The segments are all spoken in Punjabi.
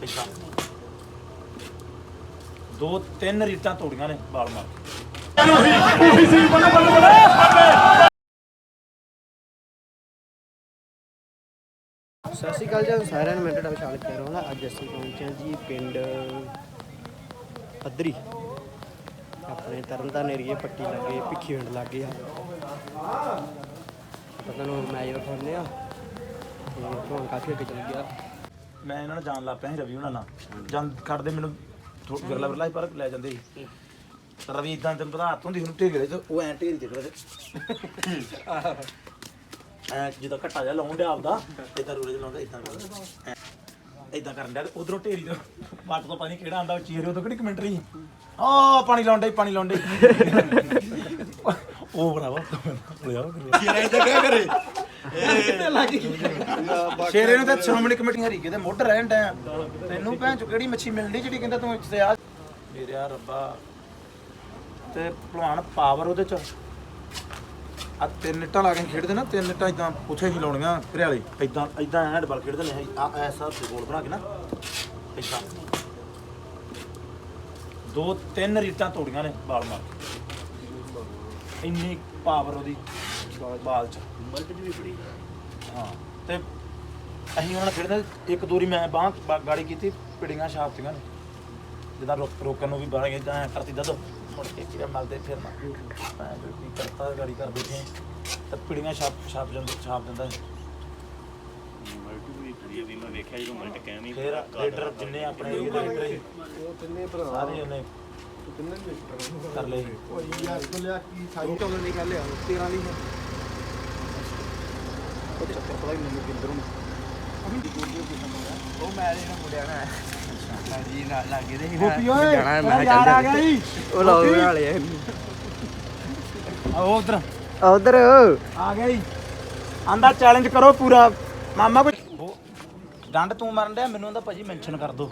ਪਿੱਛਾ। ਦੋ ਤਿੰਨ ਰੀਤਾਂ ਤੋੜੀਆਂ ਨੇ ਬਾਲ ਮਾਰ ਕੇ। ਸਤਿ ਸ਼੍ਰੀ ਅਕਾਲ ਜੀ ਸਾਰਿਆਂ ਨੂੰ ਮੈਂ ਤੁਹਾਡਾ ਵਿਸ਼ਾਲ ਕਹਿ ਰਿਹਾ ਹਾਂ। ਅੱਜ ਅਸੀਂ ਪਹੁੰਚੇ ਹਾਂ ਜੀ ਪਿੰਡ ਪੱਧਰੀ। ਆਪਣੇ ਤਰਨਤਾਰਨ ਏਰੀਏ ਪੱਟੀ ਲੱਗੇ, ਭਿੱਖੀ ਪਿੰਡ ਲੱਗੇ ਆ। ਪਤਾ ਨੂੰ ਮੈਚ ਵਿਖਾਉਂਦੇ ਆ ਤੇ ਹੁਣ ਕਾਫੀ ਅੱਗੇ ਚੱਲ ਗਿਆ। ਮੈਂ ਇਹਨਾਂ ਨਾਲ ਜਾਣ ਲੱਗ ਪਿਆ ਸੀ ਰਵੀ ਉਹਨਾਂ ਨਾਲ। ਜਾਂ ਖੜਦੇ ਮੈਨੂੰ ਥੋੜਾ ਵਿਰਲਾ ਵਿਰਲਾ ਪਰ ਲੈ ਜਾਂਦੇ ਸੀ। ਰਵੀ ਇਦਾਂ ਤੈਨੂੰ ਪਤਾ ਹੱਥ ਹੁੰਦੀ ਉਹਨੂੰ ਢੇਲੇ ਤੇ ਉਹ ਐ ਢੇਲ ਜਿਹਾ ਕਰਦੇ ਐ ਜਦੋਂ ਘੱਟਾ ਜਿਹਾ ਲਾਉਣ ਡਿਆ ਆਪਦਾ ਇਦਾਂ ਰੂਲੇ ਲਾਉਂਦਾ ਇਦਾਂ ਕਰਦਾ। ਇਦਾਂ ਕਰਨ ਡਿਆ ਉਧਰੋਂ ਢੇਰੀ ਤੋਂ ਵੱਟ ਤੋਂ ਪਾਣੀ ਕਿਹੜਾ ਆਂਦਾ, ਚੀਰੇ ਉਦੋਂ ਕਿਹੜੀ ਕਮੈਂਟਰੀ ਆ, ਪਾਣੀ ਲਾਉਂਦਾ ਪਾਣੀ ਲਾਉਂਦਾ ਉਹ ਬਰਾਵਾ ਲਿਆ ਇਦਾਂ ਕਿਆ ਕਰੇ? ਸ਼ੇਰੇ ਨੂੰ ਤਾਂ ਸ਼੍ਰੋਮਣੀ ਕਮੇਟੀ ਹਰੀ ਕਿਤੇ ਮੁੱਢ ਰਹਿਣ ਡਿਆ ਤੈਨੂੰ ਭੈਣ ਚੋ ਕਿਹੜੀ ਮੱਛੀ ਮਿਲਦੀ ਜਿਹੜੀ ਕਹਿੰਦਾ ਤੂੰ ਇੱਥੇ ਆ? ਮੇਰੇ ਰੱਬਾ। ਤੇ ਭਲਵਾਨ ਪਾਵਰ ਉਹਦੇ ਚ। ਆ ਤਿੰਨ ਇੱਟਾਂ ਲਾ ਕੇ ਖੇਡਦੇ ਨਾ, ਤਿੰਨ ਇੱਟਾਂ ਇਦਾਂ ਉੱਥੇ ਹੀ ਲਾਉਣੀਆਂ ਘਰਿਆਲੇ। ਇਦਾਂ ਇਦਾਂ ਹੈਂਡਬਾਲ ਖੇਡਦੇ ਨੇ ਆ ਐਸਾ ਗੋਲ ਬਣਾ ਕੇ ਨਾ ਇਦਾਂ ਦੋ ਤਿੰਨ ਰੀਟਾਂ ਤੋੜੀਆਂ ਨੇ ਬਾਲ ਮਾਰ ਇੰਨੀ ਪਾਵਰ ਉਹਦੀ। ਬਾਲ ਚ। ਮਲਟ ਵੀ ਬੜੀ ਹਾਂ ਤੇ ਅਸੀਂ ਉਹਨਾਂ ਨਾਲ ਖੇਡਦੇ ਇੱਕ ਦੂਰੀ ਮੈਂ ਬਾਹ ਗਾੜੀ ਕੀਤੀ ਪਿੜੀਆਂ ਛਾਪਤੀਆਂ ਨੇ ਜਿੱਦਾਂ ਰੋਕ ਰੋਕਣ ਨੂੰ ਵੀ ਬਾਹਰ ਗਏ ਤਾਂ ਕਰਤੀ ਦੱਦੋ। ਮੁੜ ਕੇ ਕਿਹੜਾ ਮਲਦੇ ਫਿਰ ਨਾ ਮੈਂ ਜੋ ਕੀ ਕਰਤਾ ਗਾੜੀ ਕਰ ਬੈਠੇ ਤੇ ਪਿੜੀਆਂ ਛਾਪ ਛਾਪ ਜਾਂਦੇ ਛਾਪ ਦਿੰਦਾ ਵੀ ਕਰੀ ਵੀ ਮੈਂ ਵੇਖਿਆ ਜਦੋਂ ਮਲਟ ਕਹਿਣੀ ਫਿਰ ਲੀਡਰ ਜਿੰਨੇ ਆਪਣੇ ਏਰੀਏ ਦੇ ਲੀਡਰ ਸੀ। ਸਾਰੇ ਉਹਨੇ ਕਰ ਲਏ। ਚੌਦਾਂ ਦੀ ਗੱਲ ਆ 13 ਦੀ ਉਹ ਚੱਕਰ ਪਤਾ ਹੀ ਮੈਨੂੰ ਕਿੰਦਰ ਨੂੰ ਉਹ ਮੈਂ ਇਹਨਾਂ ਮੁੰਡਿਆਂ ਨਾਲ ਹਾਂਜੀ ਨਾ ਲੱਗੇ ਦੇ ਸੀ। ਗੋਪੀ ਓਏ ਜਾਣਾ ਮੈਂ ਯਾਰ ਚੱਲ ਆ ਗਿਆ ਜੀ ਉਹ ਲਾਉਣ ਵਾਲੇ ਆਓ ਉਧਰ। ਆ ਉਧਰ। ਆ ਗਿਆ ਜੀ। ਆਂਦਾ ਚੈਲੰਜ ਕਰੋ ਪੂਰਾ। ਮਾਮਾ ਕੋਈ ਡੰਡ ਤੂੰ ਮਰਨ ਡਿਆ ਮੈਨੂੰ ਉਹਦਾ ਭਾਜੀ ਮੈਂਸ਼ਨ ਕਰ ਦੋ।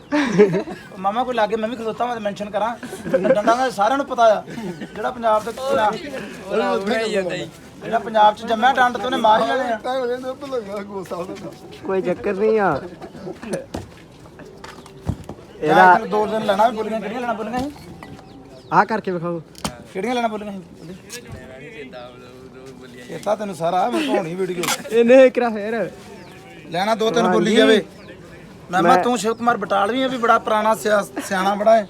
ਮਾਮਾ ਕੋਈ ਲਾਗੇ ਮੈਂ ਵੀ ਖਲੋਤਾ ਮੈਂ ਮੈਂਸ਼ਨ ਕਰਾਂ। ਡੰਡਾਂ ਦਾ ਸਾਰਿਆਂ ਨੂੰ ਪਤਾ ਆ। ਜਿਹੜਾ ਪੰਜਾਬ ਦੇ ਜਿਹੜਾ ਪੰਜਾਬ ਚ ਜੰਮਿਆ ਡੰਡ ਤੇ ਉਹਨੇ ਮਾਰ ਹੀ ਲੈਣੇ ਆ। ਕੋਈ ਚੱਕਰ ਨਹੀਂ ਆ। ਇਹਦਾ ਇਹਦਾ ਦੋ ਦਿਨ ਲੈਣਾ ਵੀ ਬੋਲੀਆਂ ਕਿਹੜੀਆਂ ਲੈਣਾ ਬੋਲੀਆਂ ਸੀ? ਆ ਕਰਕੇ ਵਿਖਾਓ। ਕਿਹੜੀਆਂ ਲੈਣਾ ਬੋਲੀਆਂ ਸੀ? ਚੇਤਾ ਤੈਨੂੰ ਸਾਰਾ ਮੈਂ ਪਾਉਣੀ ਵੀਡੀਓ ਇਹਨੇ ਕਿਰਾ ਫੇਰ। ਲੈਣਾ ਦੋ ਤਿੰਨ ਬੋਲੀ ਜਾਵੇ। ਮੈਂ ਮੈਂ ਤੂੰ ਸ਼ਿਵ ਕੁਮਾਰ ਬਟਾਲ ਵੀ ਆ ਵੀ ਬੜਾ ਪੁਰਾਣਾ ਸਿਆ- ਸਿਆਣਾ ਬੜਾ ਹੈ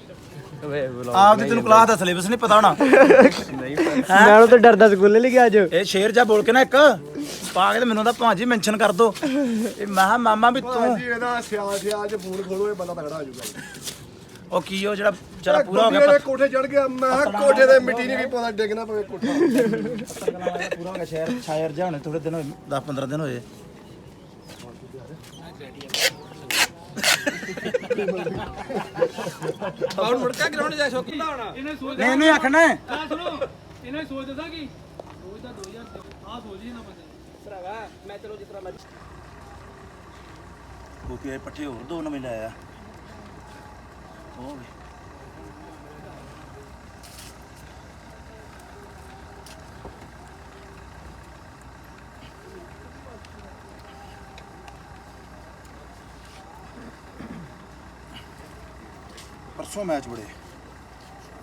ਵੇ ਆਪ ਦੀ ਤੈਨੂੰ ਕਲਾਸ ਦਾ ਸਿਲੇਬਸ ਨਹੀਂ ਪਤਾ ਹੋਣਾ। ਮੈਂ ਤਾਂ ਡਰਦਾ ਸਕੂਲੇ ਲਈ ਗਿਆ ਅੱਜ। ਇਹ ਸ਼ੇਰ ਜਾ ਬੋਲ ਕੇ ਨਾ ਇੱਕ। ਪਾ ਕੇ ਤੇ ਮੈਨੂੰ ਤਾਂ ਭਾਂਜੀ ਮੈਂਸ਼ਨ ਕਰ ਦੋ। ਇਹ ਮੈਂ ਕਿਹਾ ਮਾਮਾ ਵੀ ਤੂੰ ਜੀ ਇਹਦਾ ਸਿਆਲ ਸਿਆਲ ਚ ਫੋਨ ਖੋਲੋ ਇਹ ਬੰਦਾ ਤਗੜਾ ਹੋ ਜਾਊਗਾ। ਉਹ ਕੀ ਉਹ ਜਿਹੜਾ ਜਿਹੜਾ ਪੂਰਾ ਹੋ ਗਿਆ ਮੇਰੇ ਕੋਠੇ ਚੜ ਗਿਆ। ਮੈਂ ਕਿਹਾ ਕੋਠੇ ਤੇ ਮਿੱਟੀ ਨਹੀਂ ਵੀ ਪਾਉਂਦਾ ਡਿੱਗਣਾ ਪਵੇ ਕੋਠਾ ਪੂਰਾ ਹੋ ਗਿਆ ਸ਼ਹਿਰ ਸ਼ਾਇਰ ਜਾ ਹੋਣੇ ਥੋੜੇ ਦਿਨ ਹੋਏ 10 15 ਦਿਨ ਹੋਏ। ਬਾਉਣ ਮੁੜ ਕੇ ਗਰਾਊਂਡ ਜਾ ਸ਼ੌਕੀ ਦਾ ਹੋਣਾ। ਨਹੀਂ ਇਹਨੂੰ ਹੀ ਆਖਣਾ ਹੈ। ਗੱਲ ਸੁਣੋ। ਇਹਨਾਂ ਸੋਚ ਦੱਸਾਂ ਕੀ ਸੋਚਦਾ 2000 ਆ ਸੋਚ ਹੀ ਨਾ ਬੰਦੇ ਭਰਾਵਾ ਮੈਂ ਚਲੋ ਜਿਸ ਤਰ੍ਹਾਂ ਆਏ ਪੱਠੇ ਹੋਰ ਦੋ ਨਵੇਂ ਲਾਇਆ ਉਹ ਵੀ ਪਰਸੋਂ ਮੈਚ ਬੜੇ?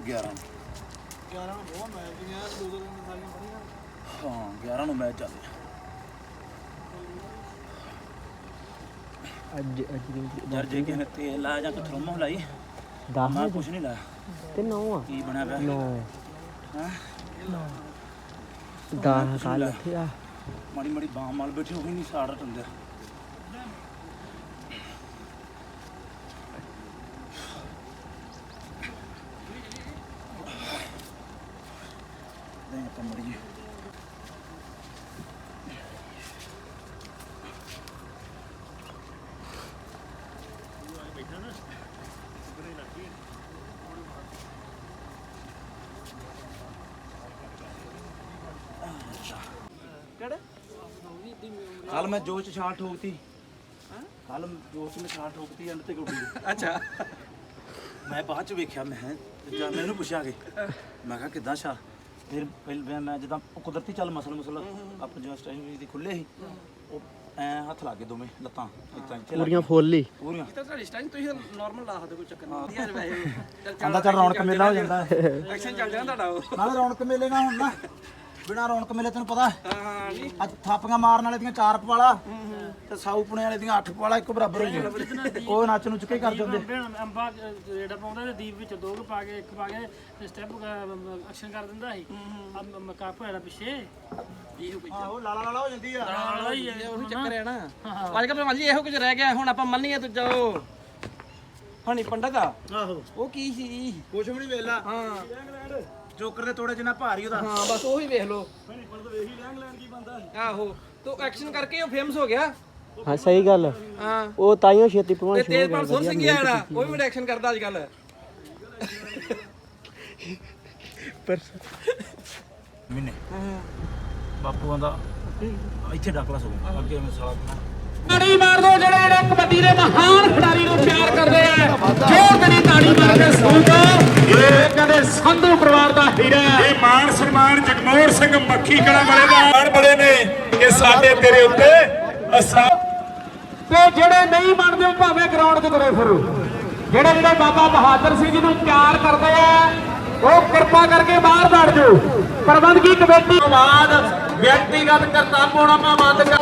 11 ਨੂੰ। 11 ਨੂੰ ਬਹੁਤ ਮੈਚ ਗਿਆ ਦੋ ਦੋ ਦਿਨ ਸਾਰੀਆਂ ਹਾਂ 11 ਨੂੰ ਮੈਚ ਚੱਲਦੇ ਅੱਜ ਅੱਜ ਦੀ ਯਾਰ ਜੇ ਕਿਸੇ ਨੇ ਤੇਲ ਲਾਇਆ ਜਾਂ ਕੋਈ ਥਰਮੋ ਲਾਈ ਦਸ ਮੈਂ ਕੁਛ ਨਹੀਂ ਲਾਇਆ। ਤੇ 9 ਆ। ਕੀ ਬਣਿਆ ਪਿਆ? 9 ਹੈਂ? 10 ਕੱਲ ਇੱਥੇ ਆ। ਮਾੜੀ ਮਾੜੀ ਬਾਹ ਮਾਲ ਬੈਠੀ ਹੋਈ ਨਹੀਂ ਸਾੜ ਟੰਦਰ ਨਹੀਂ ਆਪਾਂ ਮੜੀ ਕੱਲ ਮੈਂ ਜੋਸ਼ ਚ ਛਾਲ ਠੋਕਤੀ। ਕੱਲ ਜੋਸ਼ ਚ ਮੈਂ ਛਾਲ ਠੋਕਤੀ ਅੰਡ ਤੇ ਗੋਡੀ ਅੱਛਾ। ਮੈਂ ਬਾਅਦ ਚ ਵੇਖਿਆ ਮੈਂ ਕਿਹਾ, ਜਦ ਮੈਂ ਇਹਨੂੰ ਪੁੱਛਿਆ ਕਿ ਮੈਂ ਕਿਹਾ ਕਿੱਦਾਂ ਛਾ ਫਿਰ ਪਹਿਲ ਮੈਂ- ਮੈਂ ਜਦੋਂ ਉਹ ਕੁਦਰਤੀ ਚੱਲ ਮਸਲ ਮਸਲ ਆਪਾਂ ਜੋ ਸਟੇਸ਼ਨ ਦੀ ਖੁੱਲੇ ਸੀ ਉਹ ਐ ਹੱਥ ਲਾ ਕੇ ਦੋਵੇਂ ਲੱਤਾਂ ਇੱਥੇ ਲਾ ਪੂਰੀਆਂ ਫੁੱਲ ਹੀ। ਪੂਰੀਆਂ। ਤਾਂ ਤੁਹਾਡੀ ਸਟਾਈਲ ਤੁਸੀਂ ਨਾਰਮਲ ਲਾ ਸਕਦੇ ਕੋਈ ਚੱਕਰ ਨਹੀਂ। ਵਧੀਆ ਵੈਸੇ। ਚੱਲ ਆਂਦਾ ਚੱਲ ਰੌਣਕ ਮੇਲਾ ਹੋ ਜਾਂਦਾ। ਐਕਸ਼ਨ ਚੱਲ ਜਾਣਾ ਤੁਹਾਡਾ ਉਹ। ਨਾਲੇ ਰੌਣਕ ਮੇਲੇ ਨਾ ਹੁਣ ਨਾ ਬਿਨਾ ਰੌਣਕ ਮੇਲੇ ਤੈਨੂੰ ਪਤਾ। ਹਾਂ ਨਹੀਂ ਅੱਜ ਥਾਪੀਆਂ ਮਾਰਨ ਵਾਲੇ ਦੀਆਂ ਚਾਰ ਪਵਾਲਾ ਤੇ ਸਾਊਪਣੇ ਵਾਲੇ ਦੀਆਂ ਅੱਠ ਪਵਾਲਾ ਇੱਕੋ ਬਰਾਬਰ ਹੋਈਆਂ ਉਹ ਨੱਚ ਨੂੰ ਚੁੱਕੇ ਕਰ ਜਾਂਦੇ। ਅੰਬਾ ਜਿਹੜਾ ਪਾਉਂਦਾ ਤੇ ਦੀਪ ਵਿੱਚ ਦੋ ਕੁ ਪਾ ਕੇ ਇੱਕ ਪਾ ਕੇ ਸਟੈਪ ਐਕਸ਼ਨ ਕਰ ਦਿੰਦਾ ਸੀ। ਆ ਮਕਾਪ ਹੋਇਆ ਪਿੱਛੇ। ਇਹੋ ਕੁਝ ਆਹੋ ਲਾਲਾ ਲਾਲਾ ਹੋ ਜਾਂਦੀ ਆ। ਨਾਲ ਹੀ ਇਹ ਉਹੀ ਚੱਕਰ ਹੈ ਨਾ। ਅੱਜ ਕੱਲ੍ਹ ਭਾਜੀ ਇਹੋ ਕੁਝ ਰਹਿ ਗਿਆ ਹੁਣ ਆਪਾਂ ਮੰਨੀਏ ਦੂਜਾ ਉਹ ਹਣੀ ਪੰਡਤ ਆ? ਆਹੋ। ਉਹ ਕੀ ਸੀ? ਕੁਛ ਵੀ ਨਹੀਂ ਵੇਲਾ। ਹਾਂ। ਜੋਕਰ ਦੇ ਤੋੜੇ ਜਿੰਨਾ ਭਾਰੀ ਉਹਦਾ। ਹਾਂ ਬਸ ਉਹੀ ਵੇਖ ਲਓ। ਆਹੋ ਤੋ ਐਕਸ਼ਨ ਕਰਕੇ ਉਹ ਫੇਮਸ ਹੋ ਗਿਆ। ਹਾਂ ਸਹੀ ਗੱਲ। ਹਾਂ। ਉਹ ਤਾਈਓ ਛੇਤੀ ਤੇ ਤੇਜਪਾਲ ਗਿਆ ਸੁਰ ਸਿੰਘ ਆੜਾ ਉਹ ਵੀ ਐਕਸ਼ਨ ਕਰਦਾ ਅੱਜ ਕੱਲ ਮਹੀਨੇ। ਬਾਪੂ ਆਂਦਾ ਇੱਥੇ ਡਾਕਲਾ ਸੋ ਅੱਗੇ ਮੈਂ ਸਾਲਾ ਤਾੜੀ ਮਾਰ ਦੋ ਜਿਹੜੇ ਨੇ ਕਬੱਡੀ ਦੇ ਮਹਾਨ ਖਿਡਾਰੀ ਨੂੰ ਪਿਆਰ ਕਰਦੇ ਆ। ਜੋਰ ਕਰੀ ਤਾੜੀ ਮਾਰ ਕੇ ਸੂਟ ਇਹ ਕਹਿੰਦੇ ਸੰਧੂ ਪਰਿਵਾਰ ਦਾ ਹੀਰਾ। ਹੈ। ਇਹ ਮਾਣ ਸਨਮਾਨ ਜਗਮੋਹਨ ਸਿੰਘ ਮੱਖੀ ਕਲਾਂ ਵਾਲੇ ਦਾ। ਮਾਣ ਬੜੇ ਨੇ ਕਿ ਸਾਡੇ ਤੇਰੇ ਉੱਤੇ ਅਸਾਂ ਤੇ ਜਿਹੜੇ ਨਹੀਂ ਮੰਨਦੇ ਉਹ ਭਾਵੇਂ ਗਰਾਊਂਡ 'ਚ ਤੁਰੇ ਫਿਰੋ। ਜਿਹੜੇ ਜਿਹੜੇ ਬਾਬਾ ਬਹਾਦਰ ਸਿੰਘ ਜੀ ਨੂੰ ਪਿਆਰ ਕਰਦੇ ਆ ਉਹ ਕਿਰਪਾ ਕਰਕੇ ਬਾਹਰ ਵੜ ਜਾਓ। ਪ੍ਰਬੰਧਕੀ ਕਮੇਟੀ ਤੋਂ ਬਾਅਦ ਵਿਅਕਤੀਗਤ ਕਰਤੱਵ ਬੰਦ ਕਰ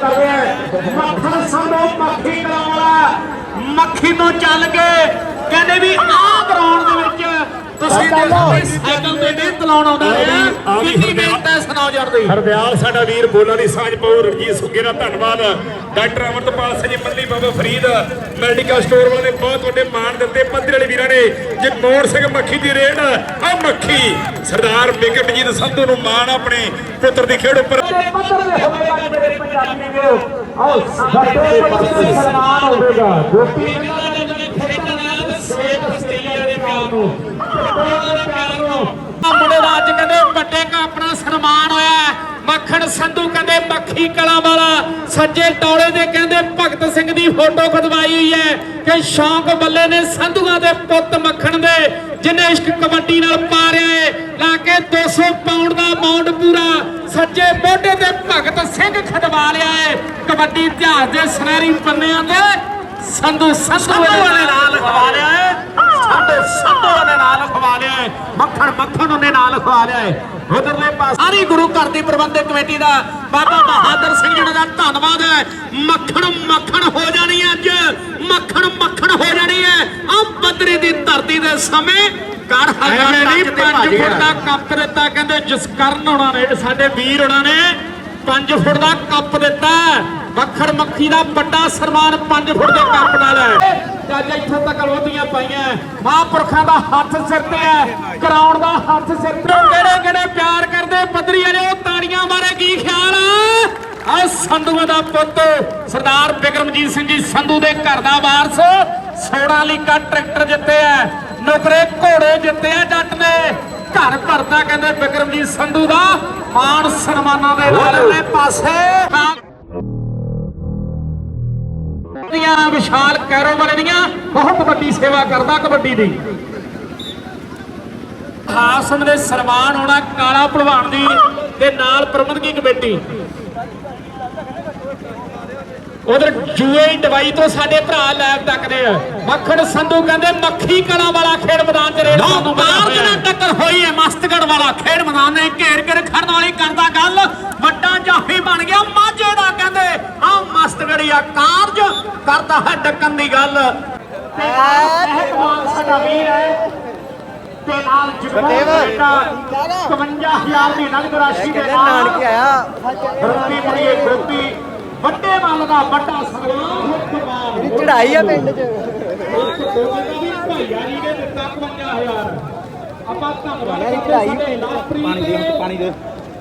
ਕਰਦੇ ਆ ਮੱਖਣ ਮੱਖੀ ਕਲਾਂ ਵਾਲਾ। ਮੱਖੀ ਤੋਂ ਚੱਲ ਕੇ ਕਹਿੰਦੇ ਵੀ ਆਹ ਗਰਾਊਂਡ ਦੇ ਵਿੱਚ ਤੁਸੀਂ ਦੇਖੋ ਸਾਈਕਲ ਤੇ ਨਹੀਂ ਤਲਾਉਣ ਆਉਂਦਾ ਰਿਹਾ। ਕਿੰਨੀ ਮਿਹਨਤ ਹੈ ਸਨੌਜਰ ਦੀ। ਹਰਦਿਆਲ ਸਾਡਾ ਵੀਰ ਬੋਲਾਂ ਦੀ ਸਾਂਝ ਪਾਉ ਰਣਜੀਤ ਸੁੱਗੇ ਦਾ ਧੰਨਵਾਦ। Doctor Amritpal Singh Malli Baba Farid medical store ਵਾਲੇ ਨੇ ਬਹੁਤ ਵੱਡੇ ਮਾਣ ਦਿੱਤੇ। ਪੰਦਰੇ ਵਾਲੇ ਵੀਰਾਂ ਨੇ ਜਗਮੋਹਨ ਸਿੰਘ ਮੱਖੀ ਦੀ ਰੇਡ ਆ ਮੱਖੀ। ਸਰਦਾਰ ਵਿਕਟਜੀਤ ਸੰਧੂ ਨੂੰ ਮਾਣ ਆਪਣੇ ਪੁੱਤਰ ਦੀ ਖੇਡ ਉੱਪਰ। ਦੇ ਆਓ ਸਾਡੇ ਦੇ ਸਨਮਾਨ ਹੋਵੇਗਾ। ਗੋਪੀ ਇਹਨਾਂ ਦੇ ਜਿਹੜੇ ਖੇਤਾਂ ਨਾਲ ਸੇਤ ਆਸਟ੍ਰੇਲੀਆ ਦੇ ਪਿਆਰ ਨੂੰ। ਪਿਆਰ ਦੇ ਪਿਆਰ ਨੂੰ ਮੁੰਡੇ ਦਾ ਅੱਜ ਕਹਿੰਦੇ ਵੱਡੇ ਕਾ ਆਪਣਾ ਸਨਮਾਨ ਹੋਇਆ। ਮੱਖਣ ਸੰਧੂ ਕਹਿੰਦੇ ਮੱਖੀ ਕਲਾਂ ਵਾਲਾ। ਸੱਜੇ ਟੌਲੇ ਦੇ ਕਹਿੰਦੇ ਭਗਤ ਸਿੰਘ ਦੀ ਫੋਟੋ ਖਦਵਾਈ ਹੋਈ ਹੈ ਕਿ ਸ਼ੌਂਕ ਬੱਲੇ ਨੇ ਸੰਧੂਆਂ ਦੇ ਪੁੱਤ ਮੱਖਣ ਦੇ ਜਿਨੇ ਇਸ਼ਕ ਕਬੱਡੀ ਨਾਲ ਪਾਰਿਆ ਹੈ। ਲਾ ਕੇ 200 ਪਾਉਂਡ ਦਾ ਮਾਉਂਟ ਪੂਰਾ। ਸੱਜੇ ਮੋਢੇ ਤੇ ਭਗਤ ਸਿੰਘ ਖਦਵਾ ਲਿਆ ਹੈ। ਕਬੱਡੀ ਇਤਿਹਾਸ ਦੇ ਸੁਨਹਿਰੀ ਪੰਨਿਆਂ ਤੇ ਸੰਧੂ ਸੰਧੂ ਵਾਲੇ ਨਾਲ ਖਵਾ ਲਿਆ ਹੈ। ਸੰਧੂ ਸੰਧੂ ਦੇ ਨਾਲ ਖਵਾ ਲਿਆ ਹੈ। ਮੱਖਣ ਮੱਖਣ ਉਹਨੇ ਨਾਲ ਖਵਾ ਲਿਆ ਹੈ। ਉਧਰਲੇ ਪਾਸੇ ਸਾਰੀ ਗੁਰੂ ਘਰ ਦੀ ਪ੍ਰਬੰਧਕ ਕਮੇਟੀ ਦਾ ਬਾਬਾ ਬਹਾਦਰ ਸਿੰਘ ਜੀ ਦਾ ਧੰਨਵਾਦ ਹੈ। ਮੱਖਣ ਮੱਖਣ ਹੋ ਜਾਣੀ ਅੱਜ। ਮੱਖਣ ਮੱਖਣ ਹੋ ਜਾਣੀ ਹੈ। ਆ ਬੱਦਰੀ ਦੀ ਧਰਤੀ ਦੇ ਸਮੇਂ ਕਰ ਹਜ਼ਾਰ ਨਹੀਂ 5 ਫੁੱਟ ਦਾ ਕੱਪ ਦਿੱਤਾ। ਕਹਿੰਦੇ ਜਸਕਰਨ ਹੋਣਾ ਨੇ ਸਾਡੇ ਵੀਰ ਹੋਣਾ ਨੇ 5 ਫੁੱਟ ਦਾ ਕੱਪ ਦਿੱਤਾ। ਮੱਖਣ ਮੱਖੀ ਦਾ ਵੱਡਾ ਸਨਮਾਨ 5 ਫੁੱਟ ਦੇ ਕੱਪ ਨਾਲ ਹੈ। ਅੱਜ ਇੱਥੋਂ ਤੱਕ ਲੋਧੀਆਂ ਪਾਈਆਂ ਮਹਾਂਪੁਰਖਾਂ ਦਾ ਹੱਥ ਸਿਰ ਤੇ ਹੈ। ਕਰਾਉਣ ਦਾ ਹੱਥ ਸਿਰ ਤੇ ਕਿਹੜੇ ਕਿਹੜੇ ਪਿਆਰ ਕਰਦੇ ਪੱਧਰੀ ਵਾਲੇ ਉਹ ਤਾੜੀਆਂ ਬਾਰੇ ਕੀ ਖਿਆਲ ਆ? ਆ ਸੰਧੂਆਂ ਦਾ ਪੁੱਤ ਸਰਦਾਰ ਬਿਕਰਮਜੀਤ ਸਿੰਘ ਜੀ ਸੰਧੂ ਦੇ ਘਰ ਦਾ ਵਾਰਸ। ਸੋਨਾਲੀਕਾ ਟਰੈਕਟਰ ਜਿੱਤਿਆ ਨੁਕਰੇ ਘੋੜੇ ਜਿੱਤਿਆ ਜੱਟ ਨੇ। ਘਰ ਭਰਦਾ ਕਹਿੰਦੇ ਬਿਕਰਮਜੀਤ ਸੰਧੂ ਦਾ। ਮਾਣ ਸਨਮਾਨਾਂ ਦੇ ਨਾਲ ਉਹਨੇ ਪਾਸੇ। ਦੀਆਂ ਵਿਸ਼ਾਲ ਕਾਰੋਬਾਰ ਦੀਆਂ ਬਹੁਤ ਵੱਡੀ ਸੇਵਾ ਕਰਦਾ ਕਬੱਡੀ ਦੀ। ਹਾਸਮ ਦੇ ਸਨਮਾਨ ਹੋਣਾ ਕਾਲਾ ਭਲਵਾਨ ਦੀ ਤੇ ਨਾਲ ਪ੍ਰਬੰਧਕੀ ਕਮੇਟੀ। ਉਧਰ ਜੂਏ ਦਵਾਈ ਤੋਂ ਸਾਡੇ ਭਰਾ ਲੈਬ ਤੱਕਦੇ ਆ। ਮੱਖਣ ਸੰਧੂ ਕਹਿੰਦੇ ਮੱਖੀ ਕਲਾਂ ਵਾਲਾ ਖੇਡ ਮੈਦਾਨ 'ਚ ਰੇਡ ਨੂੰ ਜਨਾ ਟੱਕਰ ਹੋਈ ਹੈ ਮਸਤਗੜ ਵਾਲਾ ਖੇਡ ਮੈਦਾਨ ਨੇ ਘੇਰ ਕੇ ਖੜਨ ਵਾਲੀ ਕਰਦਾ ਗੱਲ ਵੱਡਾ ਜਾਫੀ ਬਣ ਗਿਆ ਮਾਝੇ ਦਾ ਕਹਿੰਦੇ ਆ ਮਸਤਗੜੀਆ ਕਾਰਜ ਕਰਦਾ ਹੈ ਡੱਕਣ ਦੀ ਗੱਲ। ਤੇ ਮਹਿਕਮਾਨ ਸਾਡਾ ਵੀਰ ਹੈ। ਤੇ ਨਾਲ ਜਗਮੋਹਨ ਦਾ 51000 ਦੀ ਨਗਦ ਰਾਸ਼ੀ ਦੇ ਨਾਲ ਨਾਨਕੇ ਆਇਆ? ਗੋਪੀ ਮੁੜੀਏ ਗੋਪੀ ਵੱਡੇ ਮੱਲ ਦਾ ਵੱਡਾ ਸਨਮਾਨ ਚੜਾਈ ਆ ਪਿੰਡ 'ਚ। ਭਾਈਆ ਜੀ ਨੇ ਦਿੱਤਾ 51000 ਆਪਾਂ ਧੰਨਵਾਦ ਕਰਦੇ ਚੜਾਈ ਸਾਡੇ ਲਵਪ੍ਰੀਤ ਪਾਣੀ ਦੇ ਪਾਣੀ ਦੇ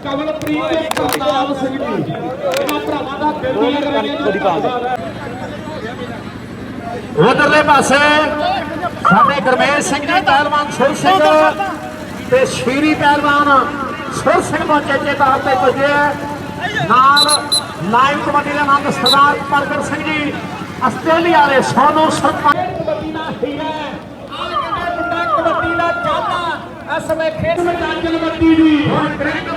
ਕਮਲਪ੍ਰੀਤ ਤੇ ਕਰਤਾਰ ਸਿੰਘ ਜੀ ਇਹਨਾਂ ਭਰਾਵਾਂ ਦਾ ਦਿਲ ਦੀਆਂ ਕਰਾਂਗੇ ਉਧਰਲੇ ਪਾਸੇ ਸਾਡੇ ਗਰਮੇਸ਼ ਸਿੰਘ ਜੀ ਪਹਿਲਵਾਨ ਸੁਰ ਸਿੰਘ ਤੇ ਸ਼ੀਰੀ ਪਹਿਲਵਾਨ ਸੁਰ ਸਿੰਘ ਪਹੁੰਚੇ ਚੇਤਾਰ ਤੇ ਪੁੱਜੇ ਨਾਲ ਲਾਈਵ ਕਬੱਡੀ ਦੇ ਨਾਮ ਸਰਦਾਰ ਪਰਗਟ ਸਿੰਘ ਜੀ ਆਸਟ੍ਰੇਲੀਆ ਦੇ ਸੋਨੂ ਸਰਪੰਚ। ਕਬੱਡੀ ਦਾ ਹੀਰਾ ਹੈ। ਆਹ ਕਹਿੰਦੇ ਮੁੰਡਾ ਕਬੱਡੀ ਦਾ ਚਾਹਤਾ ਇਸ ਸਮੇਂ ਖੇਡ ਮੈਦਾਨ ਕਬੱਡੀ ਦੀ। ਹੁਣ ਟ੍ਰੈਕ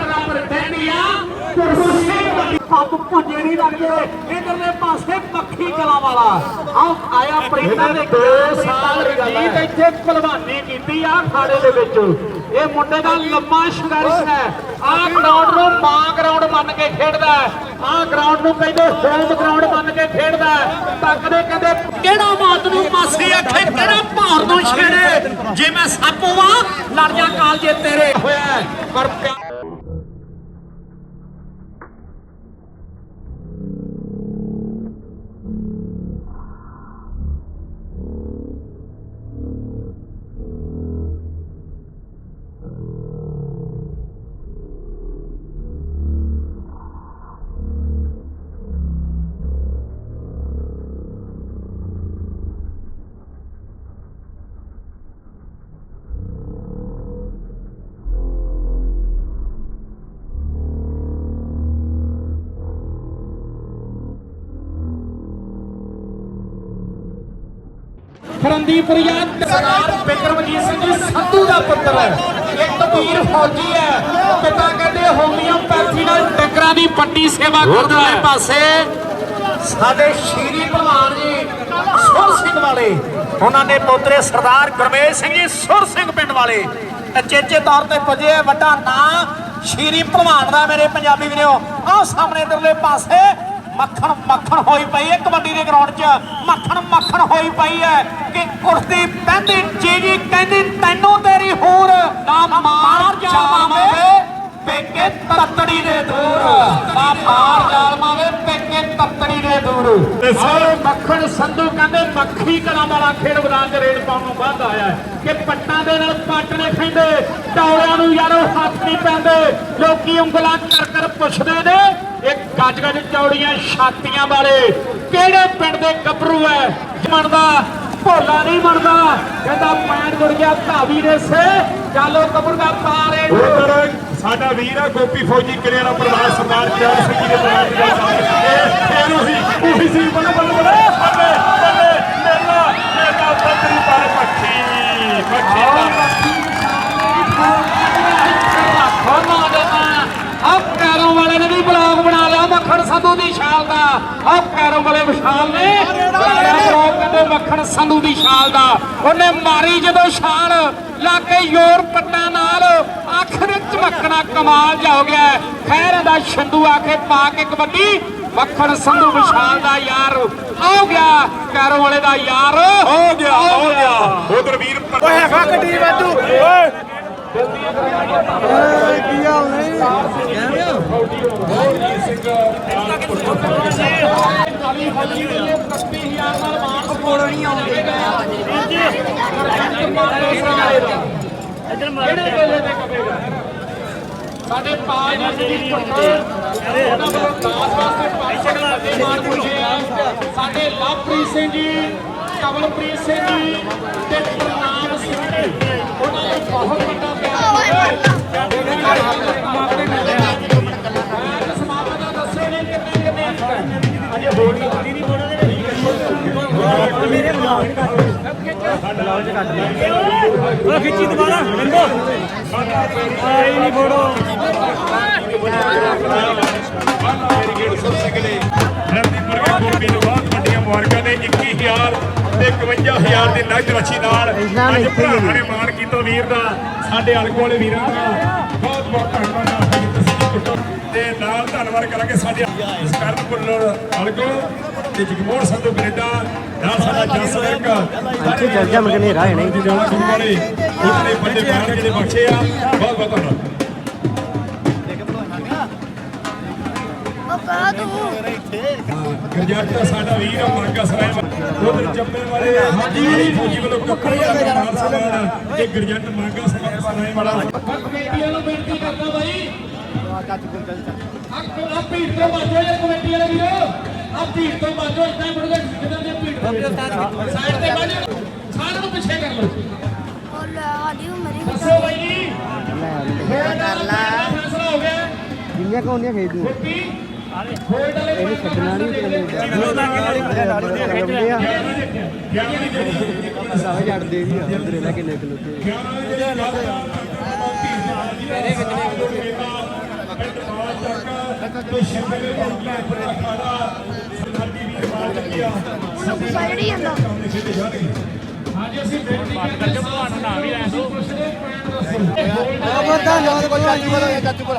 ਸੱਪ ਭੁੰਜੇ ਨਹੀਂ ਲੱਗਦੇ। ਇਧਰਲੇ ਪਾਸੇ ਮੱਖੀ ਕਲਾ ਵਾਲਾ। ਆਓ ਆਇਆ ਪ੍ਰੀਤਾ ਦੇ ਦੋ ਸਾਲ ਰਜੀਤ ਇੱਥੇ ਭਲਵਾਨੀ ਕੀਤੀ ਆ ਖਾੜੇ ਦੇ ਵਿੱਚ। ਇਹ ਮੁੰਡੇ ਦਾ ਲੰਮਾ ਸੰਘਰਸ਼ ਹੈ। ਆਹ ਗਰਾਊਂਡ ਨੂੰ ਮਾਂ ਗਰਾਊਂਡ ਮੰਨ ਕੇ ਖੇਡਦਾ ਆਹ ਗਰਾਊਂਡ ਨੂੰ ਕਹਿੰਦੇ ਹੋਮ ਗਰਾਊਂਡ ਮੰਨ ਕੇ ਖੇਡਦਾ ਤੱਕਦੇ ਕਹਿੰਦੇ ਕਿਹੜਾ ਮਾਤ ਨੂੰ ਮਾਸੀ ਆਖੇ ਕਿਹੜਾ ਭਾਰ ਨੂੰ ਛੇੜੇ? ਜੇ ਮੈਂ ਸੱਪ ਵਾਂ ਲੜ ਜਾ ਕਾਲ ਜੇ ਤੇਰੇ। ਹੋਇਆ। ਪਰ ਫਰੰਦੀਪੁਰੀਆ ਸਰਦਾਰ ਬਿਕਰਮਜੀਤ ਸਿੰਘ ਜੀ ਸੰਧੂ ਦਾ ਪੁੱਤਰ ਹੈ। ਇੱਕ ਵੀਰ ਫੌਜੀ ਹੈ। ਪਿਤਾ ਕਹਿੰਦੇ ਹੋਮਿਓਪੈਥੀ ਨਾਲ ਡੰਗਰਾਂ ਦੀ ਪੱਟੀ ਸੇਵਾ ਕਰਦਾ ਹੈ ਪਾਸੇ ਸਾਡੇ ਸ਼ੀਰੀ ਭਲਵਾਨ ਜੀ ਸੁਰ ਸਿੰਘ ਵਾਲੇ। ਉਹਨਾਂ ਦੇ ਪੋਤਰੇ ਸਰਦਾਰ ਗੁਰਮੇਜ ਸਿੰਘ ਜੀ ਸੁਰ ਸਿੰਘ ਪਿੰਡ ਵਾਲੇ। ਅਚੇਚੇ ਤੌਰ ਤੇ ਪੁੱਜੇ ਵੱਡਾ ਨਾਂ ਸ਼ੀਰੀ ਭਲਵਾਨ ਦਾ ਮੇਰੇ ਪੰਜਾਬੀ ਵੀਰੋ। ਆਹ ਸਾਹਮਣੇ ਇਧਰਲੇ ਪਾਸੇ ਮੱਖਣ ਮੱਖਣ ਹੋਈ ਪਈ ਹੈ ਕਬੱਡੀ ਦੇ ਗਰਾਊਂਡ 'ਚ। ਮੱਖਣ ਮੱਖਣ ਹੋਈ ਪਈ ਹੈ ਕਿ ਕੁਰਸੀ ਪਹਿੰਦੀ ਚੀਜੀ ਕਹਿੰਦੀ ਤੈਨੂੰ ਤੇਰੀ ਹੂਰ ਨਾ ਮਾਰ ਜਾਵਾਂਗੇ ਪੇਕੇ ਤੱਤੜੀ ਦੇ ਦੂਰ। ਨਾ ਮਾਰ ਜਾਵਾਂਗੇ ਪੇਕੇ ਤੱਤੜੀ ਦੇ ਦੂਰ। ਔਰ ਮੱਖਣ ਸੰਧੂ ਕਹਿੰਦੇ ਮੱਖੀ ਕਲਾ ਵਾਲਾ ਖੇਡ ਮੈਦਾਨ 'ਚ ਰੇਡ ਪਾਉਣ ਨੂੰ ਬਾਅਦ ਆਇਆ ਹੈ ਕਿ ਪੱਟਾਂ ਦੇ ਨਾਲ ਪੱਟ ਨੇ ਖੈਂਦੇ ਟੌਲਿਆਂ ਨੂੰ ਯਾਰੋ ਹੱਥ ਨਹੀਂ ਪੈਂਦੇ। ਲੋਕੀ ਉਂਗਲਾਂ ਕਰ ਕਰ ਪੁੱਛਦੇ ਨੇ। ਇਹ ਗੱਜ ਗੱਜ ਚੌੜੀਆਂ ਛਾਤੀਆਂ ਵਾਲੇ। ਕਿਹੜੇ ਪਿੰਡ ਦੇ ਗੱਭਰੂ ਐ? ਮੰਨਦਾ ਭੋਲਾ ਨਹੀਂ ਬਣਦਾ। ਕਹਿੰਦਾ ਪੈਣ ਜੁੜ ਗਿਆ ਧਾਵੀ ਦੇ ਸੇ ਚਾਲੋ ਗੱਭਰੂ ਦਾ ਪਾਰੇ ਸਾਡਾ ਵੀਰ ਆ, ਗੋਪੀ ਫੌਜੀ ਕਿਰਿਆ ਦਾ ਸਰਦਾਰ ਚਾਰ ਸਿੰਘ ਜੀ ਦੇ ਪ੍ਰਧਾਨ ਦੀ ਗੱਲ ਇਹ ਇਹ ਉਹੀ ਸੀ। ਬੱਲੇ ਬੱਲੇ ਬੱਲੇ ਬੱਲੇ ਬੱਲੇ ਮੇਲਾ ਮੇਲਾ ਬੱਕਰੀ ਪਰ ਪੱਖੀ ਪੱਖੀ ਦਾ ਖੋਨਾ ਦੇਣਾ ਆਪ ਪੈਰੋਂ ਵਾਲੇ ਨੇ ਵੀ ਬਲੌਗ ਬਣਾ ਲਿਆ ਮੱਖਣ ਸੰਧੂ ਦੀ ਸ਼ਾਲ ਦਾ ਆਪ ਪੈਰੋਂ ਵਾਲੇ ਵਿਸ਼ਾਲ ਨੇ। ਕਹਿੰਦੇ ਮੱਖਣ ਸੰਧੂ ਦੀ ਸ਼ਾਲ ਦਾ। ਉਹਨੇ ਮਾਰੀ ਜਦੋਂ ਛਾਲ। ਲਾ ਕੇ ਯੋਰ ਪੱਟਾਂ ਨਾਲ। ਅੱਖ ਦੇ ਝਮਕਣਾ ਕਮਾਲ ਜਾ ਹੋ ਗਿਆ। ਖੈਰ ਇਹਦਾ ਛੰਦੂ ਆ ਕੇ ਪਾ ਕੇ ਕਬੱਡੀ। ਮੱਖਣ ਸੰਧੂ ਵਿਸ਼ਾਲ ਦਾ ਯਾਰ ਹੋ ਗਿਆ। ਪੈਰੋਂ ਵਾਲੇ ਦਾ ਯਾਰ ਹੋ ਗਿਆ ਹੋ ਗਿਆ। ਉਧਰ ਵੀਰ ਓਏ ਹੈਗਾ ਗੱਡੀ ਵਾਧੂ ਓਏ। ਕਿਹੜੇ ਵੇਲੇ ਤੇ ਕਵੇਗਾ ਸਾਡੇ ਪਾਜ ਜੀ ਪੁੱਤਰ ਉਹਨਾਂ ਵੱਲੋਂ ਦਾਸ ਵਾਸਤੇ ਪਾਛੜ ਲੱਗੇ ਮਾਰ ਪੁੱਛੇ ਸਾਡੇ ਲਵਪ੍ਰੀਤ ਸਿੰਘ ਜੀ ਕਮਲਪ੍ਰੀਤ ਸਿੰਘ ਜੀ ਤੇ ਪ੍ਰਨਾਮ ਸਿੰਘ ਜੀ। ਉਹਨਾਂ ਦਾ ਬਹੁਤ ਵੱਡਾ ਉਹ ਖਿੱਚੀ ਦੁਬਾਰਾ ਲਿੰਗੋ ਆਈ ਨਹੀਂ ਫੋੜੋ ਮੇਰੀ ਸੁਰ ਸਿੰਘ ਨੇ ਰਣਦੀਪੁਰ ਕੇ ਗੋਪੀ ਨੂੰ ਬਹੁਤ ਵੱਡੀਆਂ ਮੁਬਾਰਕਾਂ ਨੇ 21000 ਤੇ 51000 ਦੀ ਨਗਦ ਰਾਸ਼ੀ ਨਾਲ ਅੱਜ ਭਰਾਵਾਂ ਨੇ ਮਾਣ ਕੀਤਾ ਵੀਰ ਦਾ ਸਾਡੇ ਅਲਗੋ ਵਾਲੇ ਵੀਰਾਂ ਦਾ। ਬਹੁਤ ਬਹੁਤ ਧੰਨਵਾਦ ਤੇ ਨਾਲ ਧੰਨਵਾਦ ਕਰਾਂਗੇ ਸਾਡੇ ਸਕਾਰਨ ਭੁੱਲਰ ਅਲਗੋ ਤੇ ਜਗਮੋਹਨ ਸੰਧੂ ਕੈਨੇਡਾ ਨਾਲ ਸਾਡਾ ਜਸ ਇੱਕ ਇੱਥੇ ਚੱਲ ਜਾ ਮਗਨੇ ਹੈ ਨਹੀਂ। ਜੀ ਜਾਣਾ ਸਿੰਘ ਵਾਲੇ ਉਹਨਾਂ ਨੇ ਵੱਡੇ ਬਿਆਨ ਜਿਹੜੇ ਬਖਸ਼ੇ ਆ। ਬਹੁਤ ਬਹੁਤ ਧੰਨਵਾਦ। ਗਰਜੱਟ ਦਾ ਸਾਡਾ ਵੀਰ ਆ ਮਾਂਗਾ ਸਾਹਿਬ। ਉਧਰ ਜੰਮੇ ਵਾਲੇ ਹਾਜੀ। ਵਾਲੀ ਫੌਜੀ ਵੱਲੋਂ ਕੱਪੜੇ ਦਾ ਮਾਨ ਸਨਮਾਨ ਤੇ ਗਰਜੱਟ ਮਾਂਗਾ ਸਾਹਿਬ ਸਨਾਏ ਵਾਲਾ ਕਮੇਟੀਆਂ ਨੂੰ ਬੇਨਤੀ ਕਰਦਾ ਬਾਈ। ਆ ਭੀੜ ਤੋਂ ਬਾਜੋ ਇਹ ਕਮੇਟੀ ਵਾਲੇ ਵੀਰੋ। ਆ ਭੀੜ ਤੋਂ ਬਾਜੋ ਇਦਾਂ ਮੁੜਦੇ ਜਿੱਦਾਂ ਦੇ ਭੀੜ। ਤੋਂ ਸਾਈਡ ਤੇ ਬਾਜੋ। ਸਾਰਿਆਂ ਨੂੰ ਪਿੱਛੇ ਕਰ ਲਓ। ਦੱਸੋ ਬਾਈ ਜੀ। ਕਰ ਲਾ। ਫੈਸਲਾ ਹੋ ਗਿਆ। ਜਿੰਨੀਆਂ ਕੌਣੀਆਂ ਖੇਡ ਕੀ? ਇਹਨੂੰ ਛੱਡਣਾ ਨਹੀਂ ਤੇ ਸਾਰੇ ਛੱਡਦੇ ਵੀ ਆ ਉਧਰੇ ਲੈ ਕਿੰਨੇ ਕਿਲੋ ਤੇ ਪਿੰਡ ਮਾਲ ਚੱਕ ਜਾਂਦਾ ਹਾਂਜੀ ਅਸੀਂ ਬੇਨਤੀ ਕਰਦੇ ਹਾਂ ਭਗਵਾਨ ਨਾਮ ਵੀ ਲੈ ਦੋ ਧੰਨਵਾਦ ਕੋਈ ਚਾਚੂ ਕੋਲ ਚਾਚੂ ਕੋਲ